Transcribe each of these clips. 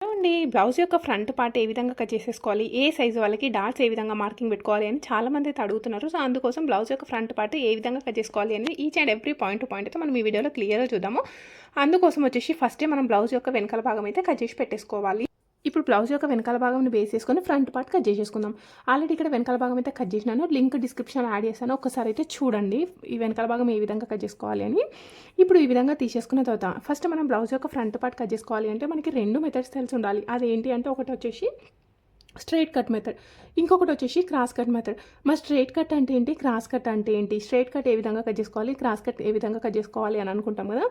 అండి బ్లౌజ్ యొక్క front part A విధంగా కట్ చేసేసుకోవాలి ఏ సైజు వాళ్ళకి డాట్స్ ఏ విధంగా మార్కింగ్ పెట్టుకోవాలి అని చాలా మంది అయితే అడుగుతున్నారు. సో అందుకోసం బ్లౌజ్ యొక్క ఫ్రంట్ పార్ట్ ఏ విధంగా కట్ చేసుకోవాలి అని each and every point to point అయితే మనం ఈ వీడియోలో క్లియర్గా చూద్దాము. అందుకోసం వచ్చేసి ఫస్టే మనం బ్లౌజ్ యొక్క వెనకాల భాగం అయితే కట్ చేసి పెట్టేసుకోవాలి. ఇప్పుడు బ్లౌజ్ యొక్క వెనకాల భాగంని బేస్ చేసుకొని ఫ్రంట్ పార్ట్ కట్ చేసేసుకుందాం. ఆల్రెడీ ఇక్కడ వెనకాల భాగం అయితే కట్ చేసినాను. లింక్ డిస్క్రిప్షన్ యాడ్ చేశాను ఒకసారి అయితే చూడండి ఈ వెనకాల భాగం ఏ విధంగా కట్ చేసుకోవాలి అని. ఇప్పుడు ఈ విధంగా తీసేసుకున్న తర్వాత ఫస్ట్ మనం బ్లౌజ్ యొక్క ఫ్రంట్ పార్ట్ కట్ చేసుకోవాలి అంటే మనకి రెండు మెథడ్స్ తెలిసి ఉండాలి. అదేంటి అంటే ఒకటి వచ్చేసి స్ట్రైట్ కట్ మెథడ్. ఇంకొకటి వచ్చేసి క్రాస్ కట్ మెథడ్. మరి స్ట్రైట్ కట్ అంటే ఏంటి? క్రాస్ కట్ అంటే ఏంటి? స్ట్రైట్ కట్ ఏ విధంగా కట్ చేసుకోవాలి? క్రాస్ కట్ ఏ విధంగా కట్ చేసుకోవాలి అని అనుకుంటాం కదా?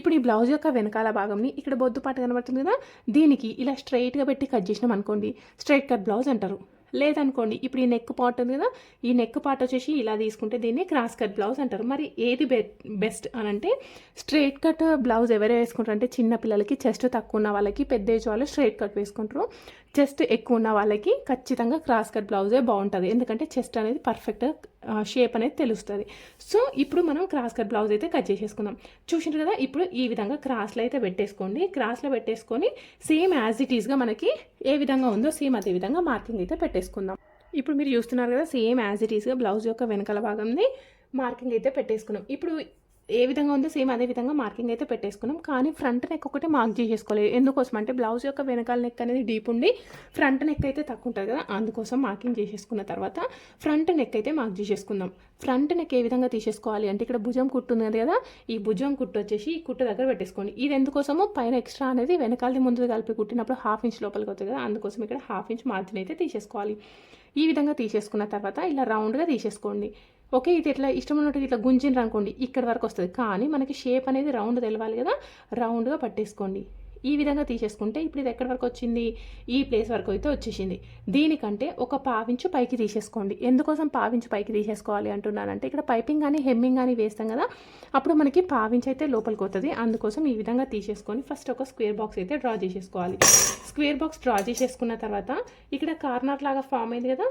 ఇప్పుడు ఈ బ్లౌజ్ యొక్క వెనకాల భాగంని ఇక్కడ బొద్దు పాట కనబడుతుంది కదా? దీనికి ఇలా స్ట్రైట్గా పెట్టి కట్ చేసినాం అనుకోండి స్ట్రైట్ కట్ బ్లౌజ్ అంటారు. లేదనుకోండి ఇప్పుడు ఈ నెక్ పార్ట్ ఉంది కదా? ఈ నెక్ పార్ట్ వచ్చేసి ఇలా తీసుకుంటే దీన్ని క్రాస్ కట్ బ్లౌజ్ అంటారు. మరి ఏది బె బెస్ట్ అని అంటే స్ట్రైట్ కట్ బ్లౌజ్ ఎవరు వేసుకుంటారు అంటే చిన్న పిల్లలకి చెస్ట్ తక్కువ ఉన్న వాళ్ళకి పెద్ద ఏజ్ వాళ్ళు స్ట్రైట్ కట్ వేసుకుంటారు. చెస్ట్ ఎక్కువ ఉన్న వాళ్ళకి ఖచ్చితంగా క్రాస్ కట్ బ్లౌజే బాగుంటుంది. ఎందుకంటే చెస్ట్ అనేది పర్ఫెక్ట్ షేప్ అనేది తెలుస్తుంది. సో ఇప్పుడు మనం క్రాస్ కట్ బ్లౌజ్ అయితే కట్ చేసేసుకుందాం. చూసినారు కదా ఇప్పుడు ఈ విధంగా క్రాస్లో అయితే పెట్టేసుకోండి. క్రాస్లో పెట్టేసుకొని సేమ్ యాజ్ ఇట్ ఈస్గా మనకి ఏ విధంగా ఉందో సేమ్ అదే విధంగా మార్కింగ్ అయితే పెట్టేసుకుందాం. ఇప్పుడు మీరు చూస్తున్నారు కదా సేమ్ యాజ్ ఇట్ ఈస్గా బ్లౌజ్ యొక్క వెనకాల భాగంని మార్కింగ్ అయితే పెట్టేసుకున్నాం. ఇప్పుడు ఏ విధంగా ఉందో సేమ్ అదే విధంగా మార్కింగ్ అయితే పెట్టేసుకున్నాం. కానీ ఫ్రంట్ నెక్ ఒకటి మార్క్ చేసేసుకోలేదు. ఎందుకోసం అంటే బ్లౌజ్ యొక్క వెనకాల నెక్ అనేది డీప్ ఉండి ఫ్రంట్ నెక్ అయితే తక్కువ ఉంటుంది కదా అందుకోసం మార్కింగ్ చేసేసుకున్న తర్వాత ఫ్రంట్ నెక్ అయితే మార్క్ చేసేసుకుందాం. ఫ్రంట్ నెక్ ఏ విధంగా తీసేసుకోవాలి అంటే ఇక్కడ భుజం కుట్టు ఉంది కదా ఈ భుజం కుట్టు వచ్చేసి ఈ కుట్టు దగ్గర పెట్టేసుకోండి. ఇది ఎందుకోసమో పైన ఎక్స్ట్రా అనేది వెనకాలది ముందు కలిపి కుట్టినప్పుడు హాఫ్ ఇంచ్ లోపలికి వస్తుంది కదా అందుకోసం ఇక్కడ హాఫ్ ఇంచ్ మార్జిన్ అయితే తీసేసుకోవాలి. ఈ విధంగా తీసేసుకున్న తర్వాత ఇలా రౌండ్గా తీసేసుకోండి. ఓకే ఇది ఇట్లా ఇష్టం ఉన్నట్టు ఇట్లా గుంజిండ్రు అనుకోండి ఇక్కడ వరకు వస్తుంది. కానీ మనకి షేప్ అనేది రౌండ్ తెలవాలి కదా రౌండ్గా పట్టేసుకోండి. ఈ విధంగా తీసేసుకుంటే ఇప్పుడు ఇది ఎక్కడి వరకు వచ్చింది? ఈ ప్లేస్ వరకు అయితే వచ్చేసింది. దీనికంటే ఒక పావించు పైకి తీసేసుకోండి. ఎందుకోసం పావించు పైకి తీసేసుకోవాలి అంటున్నానంటే ఇక్కడ పైపింగ్ కానీ హెమ్మింగ్ కానీ వేస్తాం కదా అప్పుడు మనకి పావించు అయితే లోపలికి వస్తుంది. అందుకోసం ఈ విధంగా తీసేసుకొని ఫస్ట్ ఒక స్క్వేర్ బాక్స్ అయితే డ్రా చేసేసుకోవాలి. స్క్వేర్ బాక్స్ డ్రా చేసేసుకున్న తర్వాత ఇక్కడ కార్నర్ లాగా ఫామ్ అయింది కదా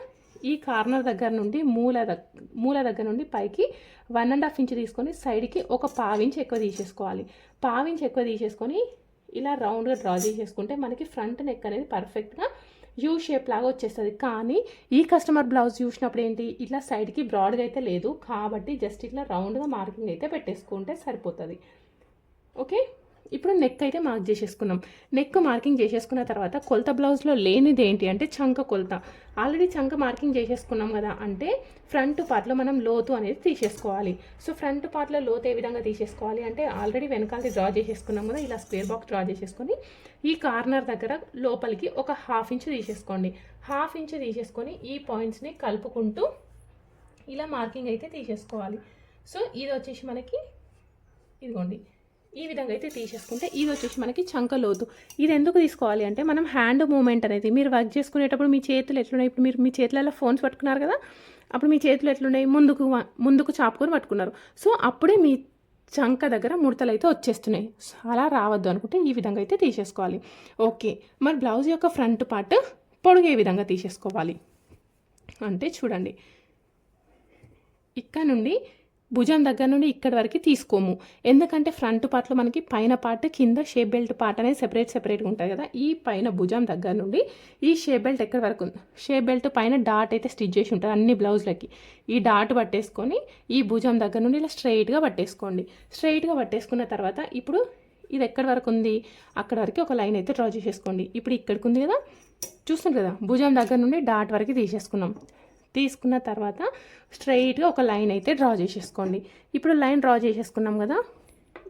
ఈ కార్నర్ దగ్గర నుండి మూల దగ్గర మూల దగ్గర నుండి పైకి వన్ అండ్ హాఫ్ ఇంచ్ తీసుకొని సైడ్కి ఒక పావించి ఎక్కువ తీసేసుకోవాలి. పావించి ఎక్కువ తీసేసుకొని ఇలా రౌండ్గా డ్రా చేసేసుకుంటే మనకి ఫ్రంట్ నెక్ అనేది పర్ఫెక్ట్గా యూ షేప్ లాగా వచ్చేస్తుంది. కానీ ఈ కస్టమర్ బ్లౌజ్ చూసినప్పుడు ఏంటి? ఇట్లా సైడ్కి బ్రాడ్గా అయితే లేదు. కాబట్టి జస్ట్ ఇట్లా రౌండ్గా మార్కింగ్ అయితే పెట్టేసుకుంటే సరిపోతుంది. ఓకే ఇప్పుడు నెక్ అయితే మార్క్ చేసేసుకున్నాం. నెక్ మార్కింగ్ చేసేసుకున్న తర్వాత కొలత బ్లౌజ్లో లేనిది ఏంటి అంటే చంక కొలత. ఆల్రెడీ చంక మార్కింగ్ చేసేసుకున్నాం కదా అంటే ఫ్రంట్ పార్ట్లో మనం లోతు అనేది తీసేసుకోవాలి. సో ఫ్రంట్ పార్ట్లో లోతు ఏ విధంగా తీసేసుకోవాలి అంటే ఆల్రెడీ వెనకాలది డ్రా చేసేసుకున్నాం కదా ఇలా స్క్వేర్ బాక్స్ డ్రా చేసేసుకొని ఈ కార్నర్ దగ్గర లోపలికి ఒక హాఫ్ ఇంచ్ తీసేసుకోండి. హాఫ్ ఇంచ్ తీసేసుకొని ఈ పాయింట్స్ని కలుపుకుంటూ ఇలా మార్కింగ్ అయితే తీసేసుకోవాలి. సో ఇది వచ్చేసి మనకి ఇదిగోండి. ఈ విధంగా అయితే తీసేసుకుంటే ఇది వచ్చేసి మనకి చంక లోతు. ఇది ఎందుకు తీసుకోవాలి అంటే మనం హ్యాండ్ మూమెంట్ అనేది మీరు వర్క్ చేసుకునేటప్పుడు మీ చేతులు ఎట్లున్నాయి? ఇప్పుడు మీరు మీ చేతులలో ఫోన్స్ పట్టుకున్నారు కదా అప్పుడు మీ చేతులు ఎట్లున్నాయి? ముందుకు ముందుకు చాపుకొని పట్టుకున్నారు. సో అప్పుడే మీ చంక దగ్గర ముడతలు అయితే వచ్చేస్తున్నాయి. సో అలా రావద్దు అనుకుంటే ఈ విధంగా అయితే తీసేసుకోవాలి. ఓకే. మరి బ్లౌజ్ యొక్క ఫ్రంట్ పార్ట్ పొడుగే విధంగా తీసేసుకోవాలి. అంటే చూడండి. ఇక్కడ నుండి భుజం దగ్గర నుండి ఇక్కడి వరకు తీసుకోము. ఎందుకంటే ఫ్రంట్ పార్ట్లో మనకి పైన పార్ట్ కింద షేప్ బెల్ట్ పార్ట్ అనేది సెపరేట్ సెపరేట్గా ఉంటుంది కదా. ఈ పైన భుజం దగ్గర నుండి ఈ షేప్ బెల్ట్ ఎక్కడి వరకు ఉంది? షేప్ బెల్ట్ పైన డాట్ అయితే స్టిచ్ చేసి ఉంటుంది అన్ని బ్లౌజ్లకి. ఈ డాట్ పట్టేసుకొని ఈ భుజం దగ్గర నుండి ఇలా స్ట్రైట్గా పట్టేసుకోండి. స్ట్రైట్గా పట్టేసుకున్న తర్వాత ఇప్పుడు ఇది ఎక్కడి వరకు ఉంది? అక్కడ వరకు ఒక లైన్ అయితే డ్రా చేసేసుకోండి. ఇప్పుడు ఇక్కడికి ఉంది కదా. చూస్తుంది కదా భుజం దగ్గర నుండి డాట్ వరకు తీసేసుకున్నాం. తీసుకున్న తర్వాత స్ట్రైట్గా ఒక లైన్ అయితే డ్రా చేసేసుకోండి. ఇప్పుడు లైన్ డ్రా చేసేసుకున్నాం కదా?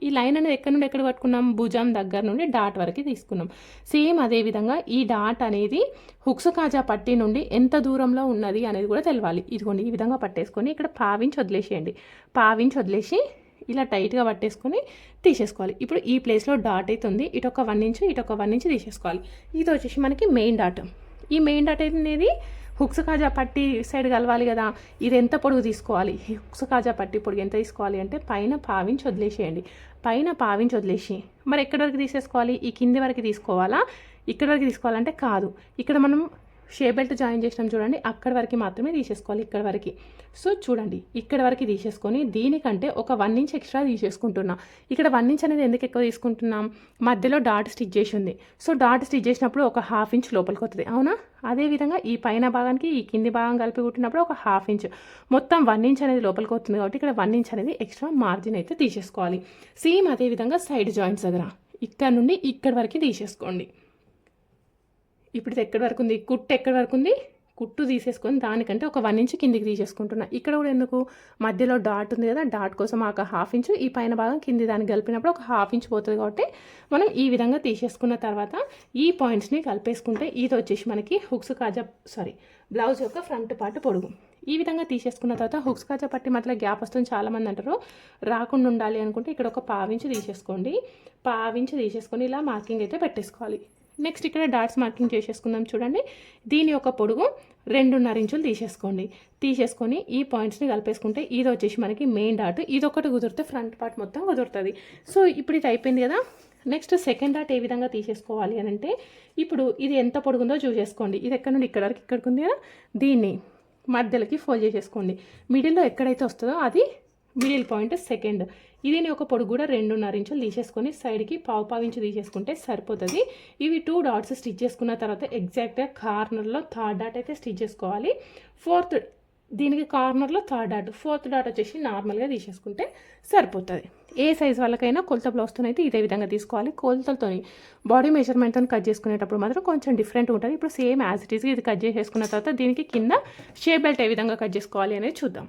ఈ లైన్ అనేది ఎక్కడి నుండి ఎక్కడ పట్టుకున్నాం? భుజం దగ్గర నుండి డాట్ వరకు తీసుకున్నాం. సేమ్ అదే విధంగా ఈ డాట్ అనేది హుక్స్ కాజా పట్టి నుండి ఎంత దూరంలో ఉన్నది అనేది కూడా తెలవాలి. ఇదిగోండి ఈ విధంగా పట్టేసుకొని ఇక్కడ పావించి వదిలేసేయండి. పావించి వదిలేసి ఇలా టైట్గా పట్టేసుకొని తీసేసుకోవాలి. ఇప్పుడు ఈ ప్లేస్లో డాట్ అయితే ఉంది. ఇటు ఒక వన్ ఇంచ్ ఇటు ఒక వన్ ఇంచ్ తీసేసుకోవాలి. ఇది వచ్చేసి మనకి మెయిన్ డాట్. ఈ మెయిన్ డాట్ అనేది హుక్స్ కాజా పట్టి సైడ్ కలవాలి కదా ఇది ఎంత పొడుగు తీసుకోవాలి? హుక్స్ కాజా పట్టి పొడుగు ఎంత తీసుకోవాలి అంటే పైన పావించి వదిలేసేయండి. పైన పావించి వదిలేసి మరి ఎక్కడి వరకు తీసేసుకోవాలి? ఈ కింది వరకు తీసుకోవాలా? ఇక్కడ వరకు తీసుకోవాలంటే కాదు. ఇక్కడ మనం షే బెల్ట్ జాయిన్ చేసినాం చూడండి అక్కడ వరకు మాత్రమే తీసేసుకోవాలి ఇక్కడ వరకు. సో చూడండి ఇక్కడ వరకు తీసేసుకొని దీనికంటే ఒక వన్ ఇంచ్ ఎక్స్ట్రా తీసేసుకుంటున్నాం. ఇక్కడ వన్ ఇంచ్ అనేది ఎందుకు ఎక్కువ తీసుకుంటున్నాం? మధ్యలో డాట్ స్టిచ్ చేసి ఉంది. సో డాట్ స్టిచ్ చేసినప్పుడు ఒక హాఫ్ ఇంచ్ లోపలికి వస్తుంది అవునా? అదేవిధంగా ఈ పైన భాగానికి ఈ కింది భాగం కలిపి కుట్టినప్పుడు ఒక హాఫ్ ఇంచ్. మొత్తం వన్ ఇంచ్ అనేది లోపలికి వస్తుంది కాబట్టి ఇక్కడ వన్ ఇంచ్ అనేది ఎక్స్ట్రా మార్జిన్ అయితే తీసేసుకోవాలి. సేమ్ అదేవిధంగా సైడ్ జాయింట్స్ దగ్గర. ఇక్కడ నుండి ఇక్కడ వరకు తీసేసుకోండి. ఇప్పుడు ఎక్కడ ఎక్కడి వరకు ఉంది? కుట్టు ఎక్కడి వరకు ఉంది? కుట్టు తీసేసుకొని దానికంటే ఒక వన్ ఇంచ్ కిందికి తీసేసుకుంటున్నా. ఇక్కడ కూడా ఎందుకు? మధ్యలో డాట్ ఉంది కదా డాట్ కోసం ఒక హాఫ్ ఇంచ్ ఈ పైన భాగం కింది దాన్ని కలిపినప్పుడు ఒక హాఫ్ ఇంచ్ పోతుంది కాబట్టి మనం ఈ విధంగా తీసేసుకున్న తర్వాత ఈ పాయింట్స్ని కలిపేసుకుంటే ఇది వచ్చేసి మనకి హుక్స్ కాజా సారీ బ్లౌజ్ యొక్క ఫ్రంట్ పార్ట్ పొడుగు. ఈ విధంగా తీసేసుకున్న తర్వాత హుక్స్ కాజా పట్టి మధ్యలో గ్యాప్ వస్తుంది చాలామంది అంటారు. రాకుండా ఉండాలి అనుకుంటే ఇక్కడ ఒక పావించి తీసేసుకోండి. పావించి తీసేసుకొని ఇలా మార్కింగ్ అయితే పెట్టేసుకోవాలి. నెక్స్ట్ ఇక్కడ డాట్స్ మార్కింగ్ చేసేసుకుందాం చూడండి. దీని యొక్క పొడుగు రెండున్నర ఇంచులు తీసేసుకోండి. తీసేసుకొని ఈ పాయింట్స్ని కలిపేసుకుంటే ఇది వచ్చేసి మనకి మెయిన్ డాట్ ఇది ఒకటి కుదిరితే ఫ్రంట్ పార్ట్ మొత్తం కుదురుతుంది. సో ఇప్పుడు ఇది అయిపోయింది కదా. నెక్స్ట్ సెకండ్ డాట్ ఏ విధంగా తీసేసుకోవాలి అని అంటే ఇప్పుడు ఇది ఎంత పొడుగుందో చూసేసుకోండి. ఇది ఎక్కడ నుండి ఇక్కడ వరకు ఇక్కడికి ఉంది కదా? దీన్ని మధ్యలోకి ఫోల్డ్ చేసేసుకోండి. మిడిల్లో ఎక్కడైతే వస్తుందో అది మిడిల్ పాయింట్ సెకండ్ ఇది ఒక పొడుగు కూడా రెండున్నర ఇంచులు తీసేసుకొని సైడ్కి పావు పావు ఇంచు తీసేసుకుంటే సరిపోతుంది. ఇవి టూ డాట్స్ స్టిచ్ చేసుకున్న తర్వాత ఎగ్జాక్ట్గా కార్నర్లో థర్డ్ డాట్ అయితే స్టిచ్ చేసుకోవాలి. ఫోర్త్ దీనికి కార్నర్లో థర్డ్ డాట్ ఫోర్త్ డాట్ వచ్చేసి నార్మల్గా తీసేసుకుంటే సరిపోతుంది. ఏ సైజ్ వాళ్ళకైనా కొలత బ్లౌజ్తో అయితే ఇదే విధంగా తీసుకోవాలి. కొలతలతో బాడీ మెజర్మెంట్తో కట్ చేసుకునేటప్పుడు మాత్రం కొంచెం డిఫరెంట్ ఉంటుంది. ఇప్పుడు సేమ్ యాజ్ ఇట్ ఈస్గా ఇది కట్ చేసేసుకున్న తర్వాత దీనికి కింద షేప్ బెల్ట్ ఏ విధంగా కట్ చేసుకోవాలి అనేది చూద్దాం.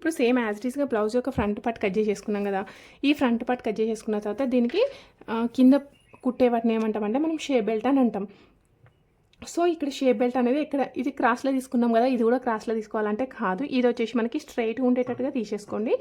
ఇప్పుడు సేమ్ యాజ్ ఇట్ బ్లౌజ్ యొక్క ఫ్రంట్ పార్ట్ కట్ చేసేసుకున్నాం కదా ఈ ఫ్రంట్ పార్ట్ కట్ చేసేసుకున్న తర్వాత దీనికి కింద కుట్టే వాటిని ఏమంటామంటే మనం షేప్ బెల్ట్ అని అంటాం. సో ఇక్కడ షేప్ బెల్ట్ అనేది ఇక్కడ ఇది క్రాస్లో తీసుకున్నాం కదా ఇది కూడా క్రాస్లో తీసుకోవాలంటే కాదు. ఇది వచ్చేసి మనకి స్ట్రైట్గా ఉండేటట్టుగా తీసేసుకోండి.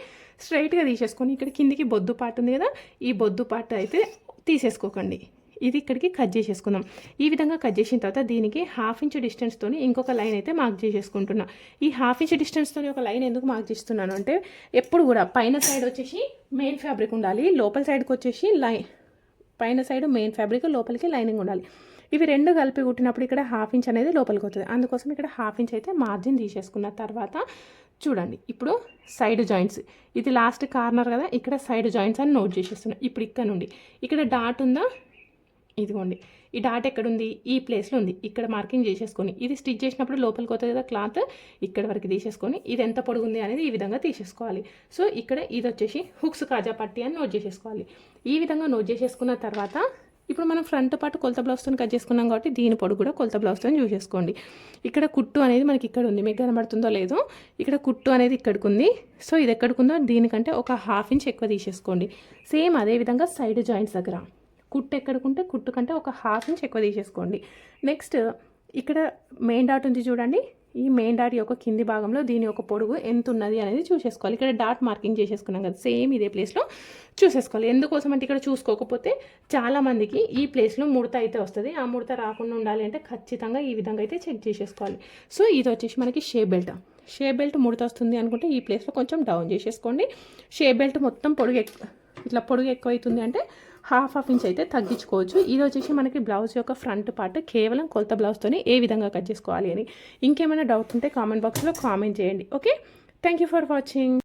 స్ట్రైట్గా తీసేసుకొని ఇక్కడ కిందికి బొద్దు పార్ట్ ఉంది కదా ఈ బొద్దు పార్ట్ అయితే తీసేసుకోకండి. ఇది ఇక్కడికి కట్ చేసేసుకుందాం. ఈ విధంగా కట్ చేసిన తర్వాత దీనికి హాఫ్ ఇంచ్ డిస్టెన్స్తో ఇంకొక లైన్ అయితే మార్క్ చేసేసుకుంటున్నా. ఈ హాఫ్ ఇంచ్ డిస్టెన్స్తో ఒక లైన్ ఎందుకు మార్క్ చేస్తున్నాను అంటే ఎప్పుడు కూడా పైన సైడ్ వచ్చేసి మెయిన్ ఫ్యాబ్రిక్ ఉండాలి లోపల సైడ్కి వచ్చేసి లైన్ పైన సైడ్ మెయిన్ ఫ్యాబ్రిక్ లోపలికి లైనింగ్ ఉండాలి. ఇవి రెండు కలిపి కుట్టినప్పుడు ఇక్కడ హాఫ్ ఇంచ్ అనేది లోపలికి వస్తుంది. అందుకోసం ఇక్కడ హాఫ్ ఇంచ్ అయితే మార్జిన్ తీసేసుకున్న తర్వాత చూడండి. ఇప్పుడు సైడ్ జాయింట్స్ ఇది లాస్ట్ కార్నర్ కదా ఇక్కడ సైడ్ జాయింట్స్ అని నోట్ చేసేస్తున్నాను ఇప్పుడు ఇక్కడ నుండి. ఇక్కడ డాట్ ఉందా? ఇదిగోండి ఈ డాట్ ఎక్కడుంది? ఈ ప్లేస్లో ఉంది. ఇక్కడ మార్కింగ్ చేసేసుకొని ఇది స్టిచ్ చేసినప్పుడు లోపలికి వస్తుంది కదా క్లాత్ ఇక్కడ వరకు తీసేసుకొని ఇది ఎంత పొడుగుంది అనేది ఈ విధంగా తీసేసుకోవాలి. సో ఇక్కడ ఇది వచ్చేసి హుక్స్ కాజా పట్టి అని నోట్ చేసేసుకోవాలి. ఈ విధంగా నోట్ చేసేసుకున్న తర్వాత ఇప్పుడు మనం ఫ్రంట్ పాటు కొలత బ్లౌజ్తో కట్ చేసుకున్నాం కాబట్టి దీని పొడుగు కూడా కొలత బ్లౌజ్తో చూసేసుకోండి. ఇక్కడ కుట్టు అనేది మనకి ఇక్కడ ఉంది. మీకు కనబడుతుందో లేదో ఇక్కడ కుట్టు అనేది ఇక్కడికి ఉంది. సో ఇది ఎక్కడికి ఉందో దీనికంటే ఒక హాఫ్ ఇంచ్ ఎక్కువ తీసేసుకోండి. సేమ్ అదే విధంగా సైడ్ జాయింట్స్ దగ్గర. కుట్టు ఎక్కడుకుంటే కుట్టు కంటే ఒక హాఫ్ ఇంచ్ ఎక్కువ తీసేసుకోండి. నెక్స్ట్ ఇక్కడ మెయిన్ డాట్ ఉంది చూడండి. ఈ మెయిన్ డాట్ యొక్క కింది భాగంలో దీని యొక్క పొడుగు ఎంత ఉన్నది అనేది చూసేసుకోవాలి. ఇక్కడ డాట్ మార్కింగ్ చేసేసుకున్నాం కదా సేమ్ ఇదే ప్లేస్లో చూసేసుకోవాలి. ఎందుకోసం అంటే ఇక్కడ చూసుకోకపోతే చాలామందికి ఈ ప్లేస్లో ముడత అయితే వస్తుంది. ఆ ముడత రాకుండా ఉండాలి అంటే ఖచ్చితంగా ఈ విధంగా అయితే చెక్ చేసేసుకోవాలి. సో ఇది వచ్చేసి మనకి షే బెల్ట్ షే బెల్ట్ ముడత వస్తుంది అనుకుంటే ఈ ప్లేస్లో కొంచెం డౌన్ చేసేసుకోండి. షే బెల్ట్ మొత్తం పొడుగు ఎక్కువ ఇట్లా పొడుగు ఎక్కువ అవుతుంది అంటే హాఫ్ హాఫ్ ఇంచ్ అయితే తగ్గించుకోవచ్చు. ఇది వచ్చేసి మనకి బ్లౌజ్ యొక్క ఫ్రంట్ పార్ట్ కేవలం కొలత బ్లౌజ్తోనే ఏ విధంగా కట్ చేసుకోవాలి అని. ఇంకేమైనా డౌట్ ఉంటే కామెంట్ బాక్స్లో కామెంట్ చేయండి. Okay? Thank you for watching